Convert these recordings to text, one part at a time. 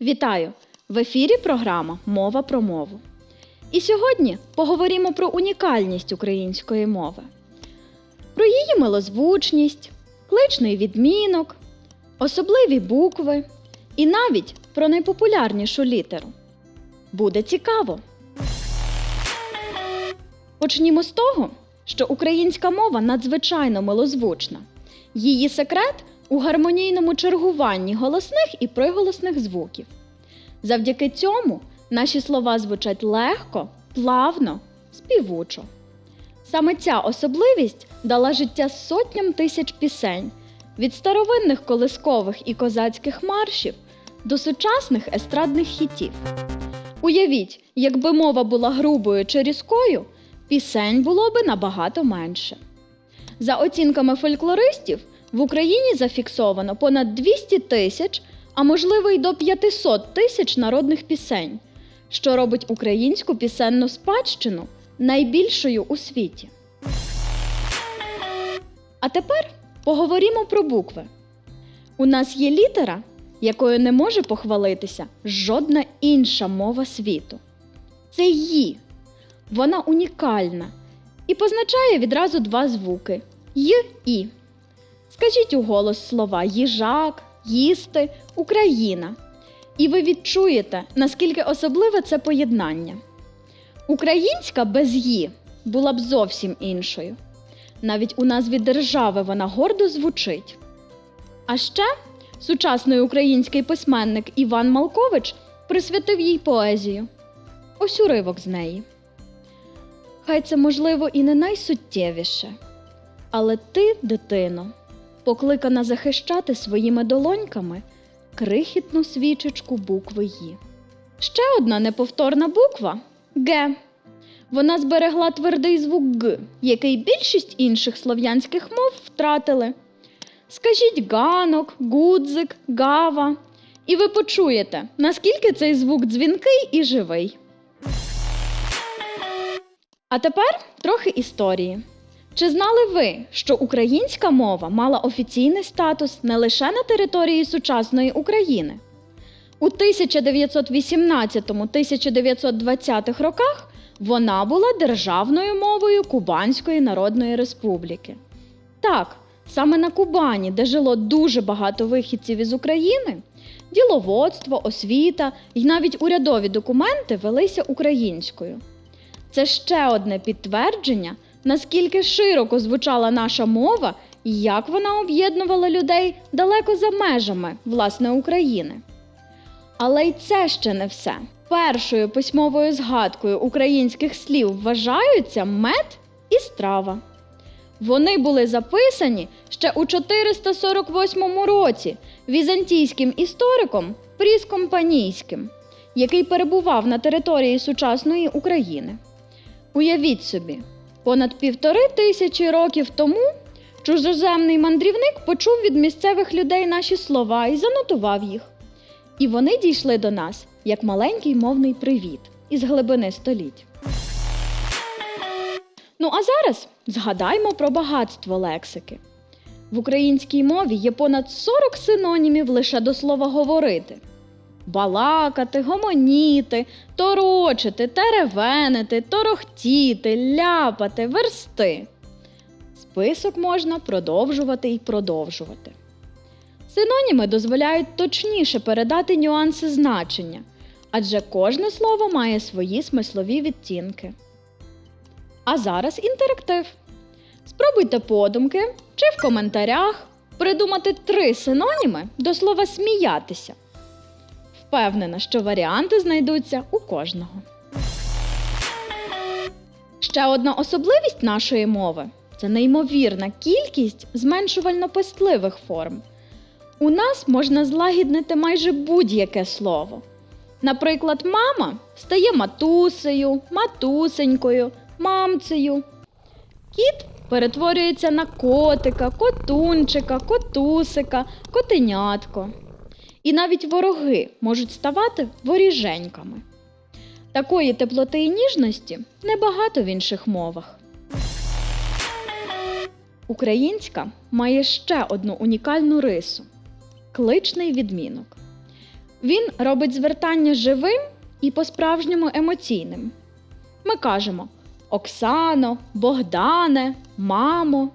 Вітаю! В ефірі програма Мова про мову. І сьогодні поговоримо про унікальність української мови, про її милозвучність, кличний відмінок, особливі букви і навіть про найпопулярнішу літеру. Буде цікаво! Почнімо з того, що українська мова надзвичайно милозвучна. Її секрет у гармонійному чергуванні голосних і приголосних звуків. Завдяки цьому наші слова звучать легко, плавно, співучо. Саме ця особливість дала життя сотням тисяч пісень від старовинних колискових і козацьких маршів до сучасних естрадних хітів. Уявіть, якби мова була грубою чи різкою, пісень було би набагато менше. За оцінками фольклористів, в Україні зафіксовано понад 200 тисяч, а можливо й до 500 тисяч народних пісень, що робить українську пісенну спадщину найбільшою у світі. А тепер поговоримо про букви. У нас є літера, якою не може похвалитися жодна інша мова світу. Це «ї». Вона унікальна і позначає відразу два звуки й і. Скажіть у голос слова їжак, їсти, Україна. І ви відчуєте, наскільки особливе це поєднання. Українська без «ї» була б зовсім іншою. Навіть у назві держави вона гордо звучить. А ще сучасний український письменник Іван Малкович присвятив їй поезію. Ось уривок з неї. Хай це, можливо, і не найсуттєвіше. Але ти, дитино, покликана захищати своїми долоньками крихітну свічечку букви «Ї». Ще одна неповторна буква Г. Вона зберегла твердий звук Г, який більшість інших слов'янських мов втратили. Скажіть ганок, гудзик, гава, і ви почуєте, наскільки цей звук дзвінкий і живий. А тепер трохи історії. Чи знали ви, що українська мова мала офіційний статус не лише на території сучасної України? У 1918-1920 роках вона була державною мовою Кубанської Народної Республіки. Так, саме на Кубані, де жило дуже багато вихідців із України, діловодство, освіта і навіть урядові документи велися українською. Це ще одне підтвердження, наскільки широко звучала наша мова і як вона об'єднувала людей далеко за межами власне України. Але й це ще не все. Першою письмовою згадкою українських слів вважаються мед і страва. Вони були записані ще у 448 році візантійським істориком Пріском Панійським, який перебував на території сучасної України. Уявіть собі, понад півтори тисячі років тому чужоземний мандрівник почув від місцевих людей наші слова і занотував їх. І вони дійшли до нас як маленький мовний привіт із глибини століть. Ну а зараз згадаймо про багатство лексики. В українській мові є понад 40 синонімів лише до слова говорити. Балакати, гомоніти, торочити, теревенити, торохтіти, ляпати, версти. Список можна продовжувати і продовжувати. Синоніми дозволяють точніше передати нюанси значення, адже кожне слово має свої смислові відтінки. А зараз інтерактив. Спробуйте подумки чи в коментарях придумати три синоніми до слова сміятися. Впевнена, що варіанти знайдуться у кожного. Ще одна особливість нашої мови це неймовірна кількість зменшувально-пестливих форм. У нас можна злагіднити майже будь-яке слово. Наприклад, мама стає матусею, матусенькою, мамцею. Кіт перетворюється на котика, котунчика, котусика, котенятко. І навіть вороги можуть ставати воріженьками. Такої теплоти і ніжності небагато в інших мовах. Українська має ще одну унікальну рису кличний відмінок. Він робить звертання живим і по-справжньому емоційним. Ми кажемо Оксано, Богдане, мамо.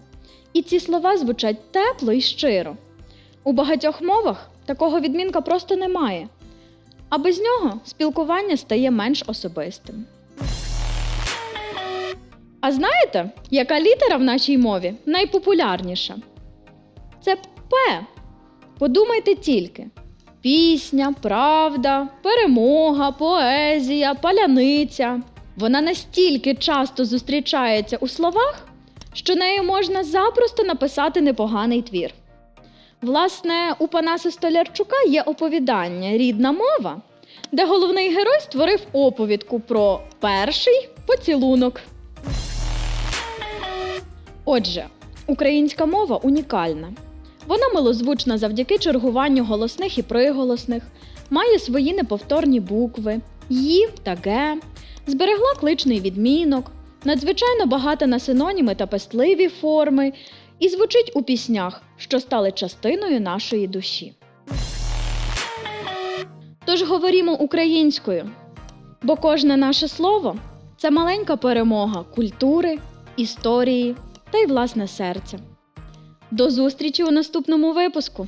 І ці слова звучать тепло і щиро. У багатьох мовах такого відмінка просто немає, а без нього спілкування стає менш особистим. А знаєте, яка літера в нашій мові найпопулярніша? Це П. Подумайте тільки: пісня, правда, перемога, поезія, паляниця. Вона настільки часто зустрічається у словах, що нею можна запросто написати непоганий твір. Власне, у Панаса Столярчука є оповідання Рідна мова, де головний герой створив оповідку про перший поцілунок. Отже, українська мова унікальна. Вона милозвучна завдяки чергуванню голосних і приголосних, має свої неповторні букви «ї» та «ге», зберегла кличний відмінок, надзвичайно багата на синоніми та пестливі форми і звучить у піснях, що стали частиною нашої душі. Тож говоримо українською, бо кожне наше слово це маленька перемога культури, історії та й власне серця. До зустрічі у наступному випуску!